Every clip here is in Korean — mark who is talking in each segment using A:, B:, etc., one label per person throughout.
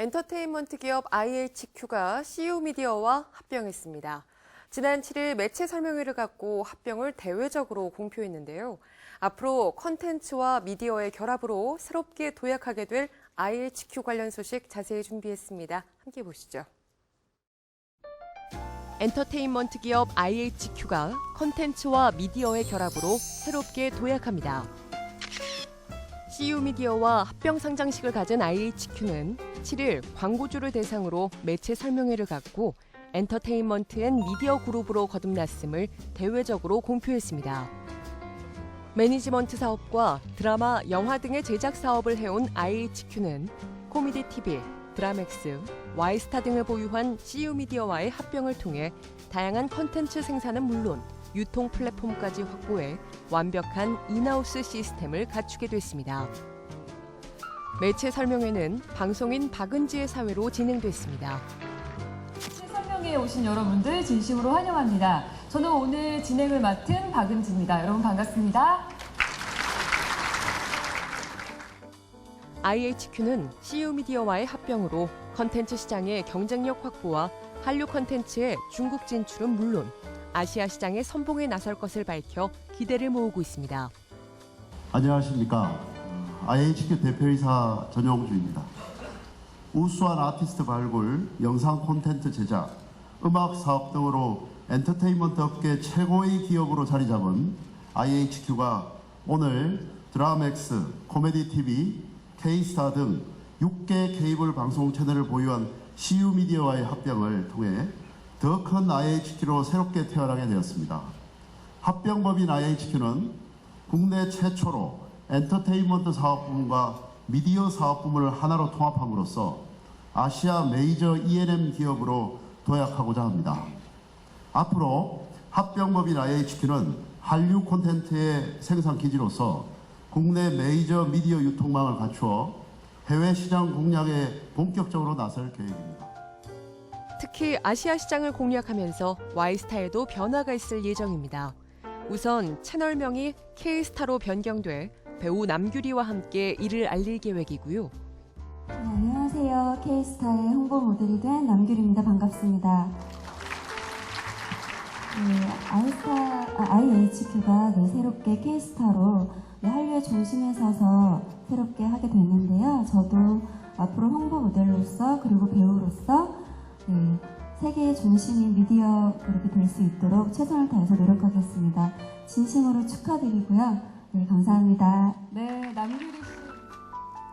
A: 엔터테인먼트 기업 IHQ가 CU 미디어와 합병했습니다. 지난 7일 매체 설명회를 갖고 합병을 대외적으로 공표했는데요. 앞으로 컨텐츠와 미디어의 결합으로 새롭게 도약하게 될 IHQ 관련 소식 자세히 준비했습니다. 함께 보시죠. 엔터테인먼트 기업 IHQ가 컨텐츠와 미디어의 결합으로 새롭게 도약합니다. CU 미디어와 합병 상장식을 가진 IHQ는 7일 광고주를 대상으로 매체 설명회를 갖고 엔터테인먼트 앤 미디어 그룹으로 거듭났음을 대외적으로 공표했습니다. 매니지먼트 사업과 드라마, 영화 등의 제작 사업을 해온 IHQ는 코미디 TV, 드라맥스, 와이스타 등을 보유한 CU 미디어와의 합병을 통해 다양한 컨텐츠 생산은 물론 유통 플랫폼까지 확보해 완벽한 인하우스 시스템을 갖추게 됐습니다. 매체 설명회는 방송인 박은지의 사회로 진행됐습니다.
B: 설명회에 오신 여러분들 진심으로 환영합니다. 저는 오늘 진행을 맡은 박은지입니다. 여러분 반갑습니다.
A: IHQ는 CU 미디어와의 합병으로 컨텐츠 시장의 경쟁력 확보와 한류 컨텐츠의 중국 진출은 물론 아시아 시장의 선봉에 나설 것을 밝혀 기대를 모으고 있습니다.
C: 안녕하십니까. IHQ 대표이사 전용주입니다. 우수한 아티스트 발굴, 영상 콘텐츠 제작, 음악 사업 등으로 엔터테인먼트 업계 최고의 기업으로 자리 잡은 IHQ가 오늘 드라맥스, 코미디 TV, K스타 등 6개 케이블 방송 채널을 보유한 CU 미디어와의 합병을 통해 더 큰 IHQ로 새롭게 태어나게 되었습니다. 합병법인 IHQ는 국내 최초로 엔터테인먼트 사업부문과 미디어 사업부문을 하나로 통합함으로써 아시아 메이저 E&M 기업으로 도약하고자 합니다. 앞으로 합병법인 IHQ는 한류 콘텐츠의 생산 기지로서 국내 메이저 미디어 유통망을 갖추어 해외 시장 공략에 본격적으로 나설 계획입니다.
A: 특히 아시아 시장을 공략하면서 Y스타에도 변화가 있을 예정입니다. 우선 채널명이 K스타로 변경돼 배우 남규리와 함께 이를 알릴 계획이고요.
D: 네, 안녕하세요. K스타의 홍보 모델이 된 남규리입니다. 반갑습니다. 네, 아이스타, 아, IHQ가 네, 새롭게 K스타로 네, 한류의 중심에 서서 새롭게 하게 됐는데요. 저도 앞으로 홍보 모델로서 그리고 배우로서 네, 세계의 중심인 미디어 그룹이 될수 있도록 최선을 다해서 노력하겠습니다. 진심으로 축하드리고요. 네, 감사합니다.
B: 네, 남규리 씨.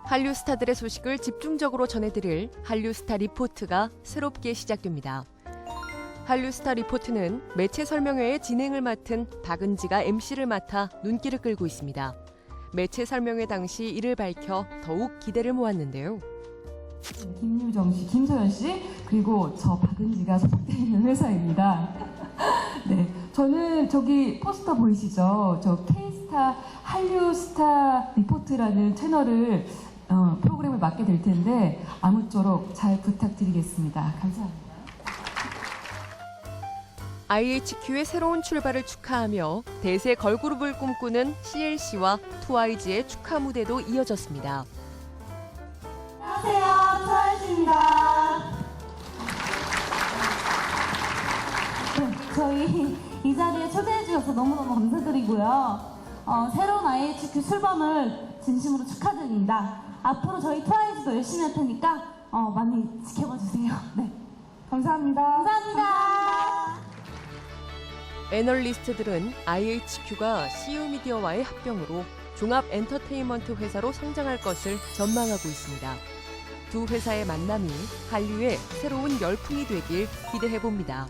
A: 한류 스타들의 소식을 집중적으로 전해드릴 한류 스타 리포트가 새롭게 시작됩니다. 한류 스타 리포트는 매체 설명회의 진행을 맡은 박은지가 MC를 맡아 눈길을 끌고 있습니다. 매체 설명회 당시 이를 밝혀 더욱 기대를 모았는데요.
B: 김유정 씨, 김소연 씨, 그리고 저 박은지가 소속돼 있는 회사입니다. 네, 저는 저기 포스터 보이시죠? 저 K스타 한류스타 리포트라는 채널을 어, 프로그램을 맡게 될 텐데 아무쪼록 잘 부탁드리겠습니다. 감사합니다.
A: IHQ의 새로운 출발을 축하하며 대세 걸그룹을 꿈꾸는 CLC와 트와이즈의 축하 무대도 이어졌습니다.
D: 안녕하세요. 트와이즈입니다. 네, 저희 이 자리에 초대해 주셔서 너무너무 감사드리고요. 어, 새로운 IHQ 출범을 진심으로 축하드립니다. 앞으로 저희 트와이즈도 열심히 할 테니까 어, 많이 지켜봐 주세요. 네. 감사합니다. 감사합니다.
A: 애널리스트들은 IHQ가 CU 미디어와의 합병으로 종합 엔터테인먼트 회사로 성장할 것을 전망하고 있습니다. 두 회사의 만남이 한류의 새로운 열풍이 되길 기대해 봅니다.